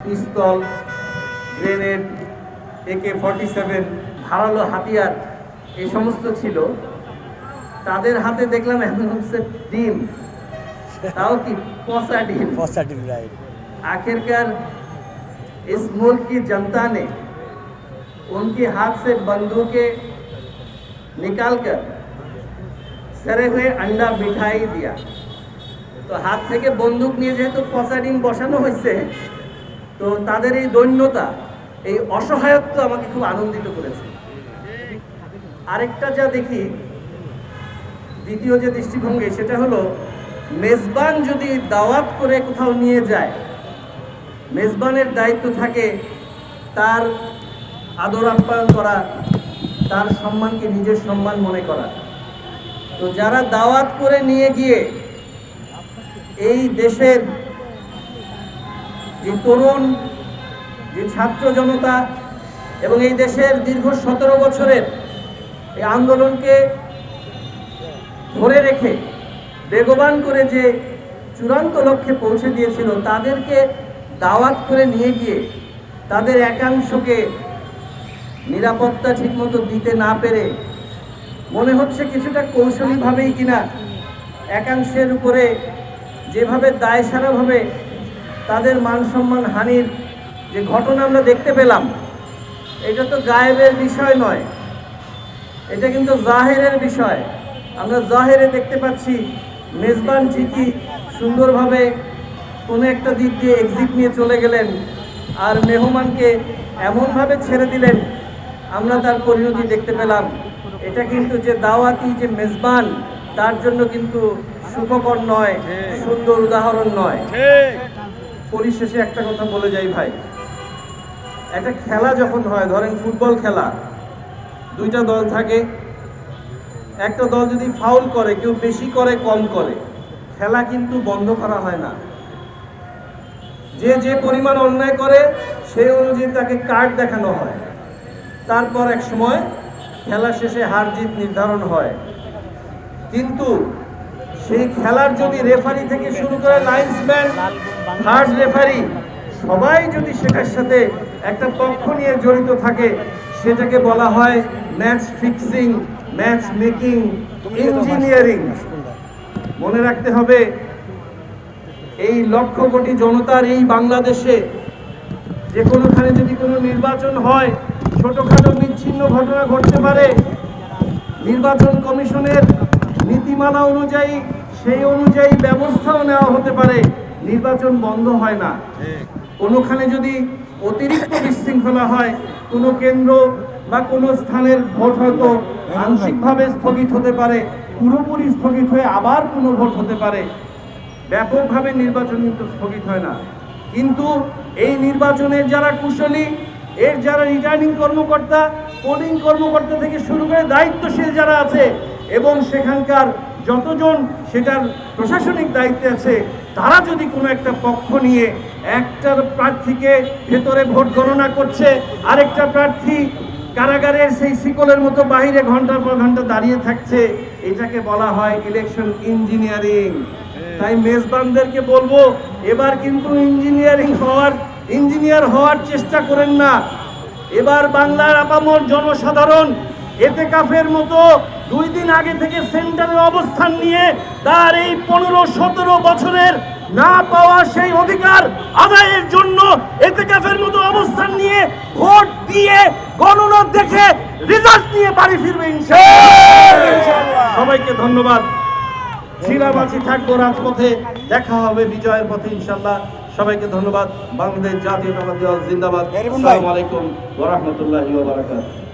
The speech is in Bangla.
পিস্তল গ্রেনেড একে ফর্টি সেভেন ধারালো হাতিয়ার এই সমস্ত ছিল তাদের হাতে দেখলাম এখন হচ্ছে ডিম তাও কি পচা ডিম पॉजिटिव राइट आखिरकार इस मुल्क की जनता ने उनके हाथ से बंदूकें निकालकर सरे हुए अंडा मिठाई दिया তো হাত থেকে বন্দুক নিয়ে যেহেতু পচা ডিম বসানো হয়েছে তো তাদের এই দৈন্যতা, এই অসহায়ত্ব আমাকে খুব আনন্দিত করেছে। আরেকটা যা দেখি, দ্বিতীয় যে দৃষ্টিভঙ্গি, সেটা হলো, মেজবান যদি দাওয়াত করে কোথাও নিয়ে যায়, মেজবানের দায়িত্ব থাকে তার আদর আপ্যায়ন করা, তার সম্মানকে নিজের সম্মান মনে করা। তো যারা দাওয়াত করে নিয়ে গিয়ে এই দেশের যে তরুণ, যে ছাত্র জনতা এবং এই দেশের দীর্ঘ সতেরো বছরের এই আন্দোলনকে ধরে রেখে, বেগবান করে যে চূড়ান্ত লক্ষ্যে পৌঁছে দিয়েছিল, তাদেরকে দাওয়াত করে নিয়ে গিয়ে তাদের একাংশকে নিরাপত্তা ঠিকমতো দিতে না পেরে, মনে হচ্ছে কিছুটা কৌশলীভাবেই কিনা একাংশের উপরে যেভাবে দায়সারাভাবে তাদের মান সম্মান হানির যে ঘটনা আমরা দেখতে পেলাম, এটা তো গায়েবের বিষয় নয়। এটা কিন্তু জাহেরের বিষয়। আমরা জাহেরে দেখতে পাচ্ছি মেজবান ঠিকই সুন্দরভাবে কোনো একটা দিক দিয়ে এক্সিট নিয়ে চলে গেলেন আর মেহমানকে এমনভাবে ছেড়ে দিলেন, আমরা তার পরিণতি দেখতে পেলাম। এটা কিন্তু যে দাওয়াতি যে মেজবান, তার জন্য কিন্তু সুখকর নয়, সুন্দর উদাহরণ নয়। পরিশেষে একটা কথা বলে যাই ভাই। একটা খেলা যখন হয়, ধরেন ফুটবল খেলা, দুইটা দল থাকে, একটা দল যদি ফাউল করে, কেউ বেশি করে, কম করে, খেলা কিন্তু বন্ধ করা হয় না। যে যে পরিমাণ অন্যায় করে সেই অনুযায়ী তাকে কার্ড দেখানো হয়। তারপর এক সময় খেলা শেষে হার জিত নির্ধারণ হয়। কিন্তু সেই খেলার যদি রেফারি থেকে শুরু করে লাইন্সম্যান থার্ড রেফারি সবাই যদি সেটার সাথে একটা পক্ষ নিয়ে জড়িত থাকে, সেটাকে বলা হয় match fixing match making engineering মনে রাখতে হবে, এই লক্ষ কোটি জনতার এই বাংলাদেশে যে কোনোখানে যদি কোনো নির্বাচন হয়, ছোটোখাটো বিচ্ছিন্ন ঘটনা ঘটতে পারে। নির্বাচন কমিশনের নীতিমালা অনুযায়ী সেই অনুযায়ী ব্যবস্থাও নেওয়া হতে পারে। নির্বাচন বন্ধ হয় না। কোনোখানে যদি অতিরিক্ত বিশৃঙ্খলা হয় কোনো কেন্দ্র বা কোনো স্থানের ভোট হয়তো আংশিকভাবে স্থগিত হতে পারে পুরোপুরি স্থগিত হয়ে আবার কোনো ভোট হতে পারে। ব্যাপকভাবে নির্বাচন কিন্তু স্থগিত হয় না। কিন্তু এই নির্বাচনের যারা কুশলী এর যারা রিটার্নিং কর্মকর্তা পোলিং কর্মকর্তা থেকে শুরু করে দায়িত্বশীল যারা আছে এবং সেখানকার যতজন সেটার প্রশাসনিক দায়িত্বে আছে, তারা যদি কোনো একটা পক্ষ নিয়ে একটার প্রার্থীকে ভেতরে ভোট গণনা করছে, আরেকটা প্রার্থী কারাগারের সেই শিকলের মতো বাইরে ঘণ্টার পর ঘণ্টা দাঁড়িয়ে থাকছে, এটাকে বলা হয় ইলেকশন ইঞ্জিনিয়ারিং। তাই মেজবানদেরকে বলব, এবার কিন্তু ইঞ্জিনিয়ারিং হওয়ার, ইঞ্জিনিয়ার হওয়ার চেষ্টা করেন না। এবার বাংলার আপামর জনসাধারণ এতে কাফের মতো দুই দিন আগে থেকে সেন্টারে অবস্থান নিয়ে তার এই পনেরো সতেরো বছরের না পাওয়া সেই অধিকার আদায়ের জন্য এতে কাফের মতো অবস্থান নিয়ে ভোট দিয়ে গণনা দেখে রেজাল্ট নিয়ে বাড়ি ফিরবে সবাইকে ধন্যবাদ। শিলাবাসী থাকব রাজপথে দেখা হবে বিজয়ের পথে ইনশাল্লাহ সবাইকে ধন্যবাদ। বাংলাদেশ জাতীয়তাবাদী জিন্দাবাদ। আসসালামু আলাইকুম ওয়া রাহমাতুল্লাহি বারাকাতুহু।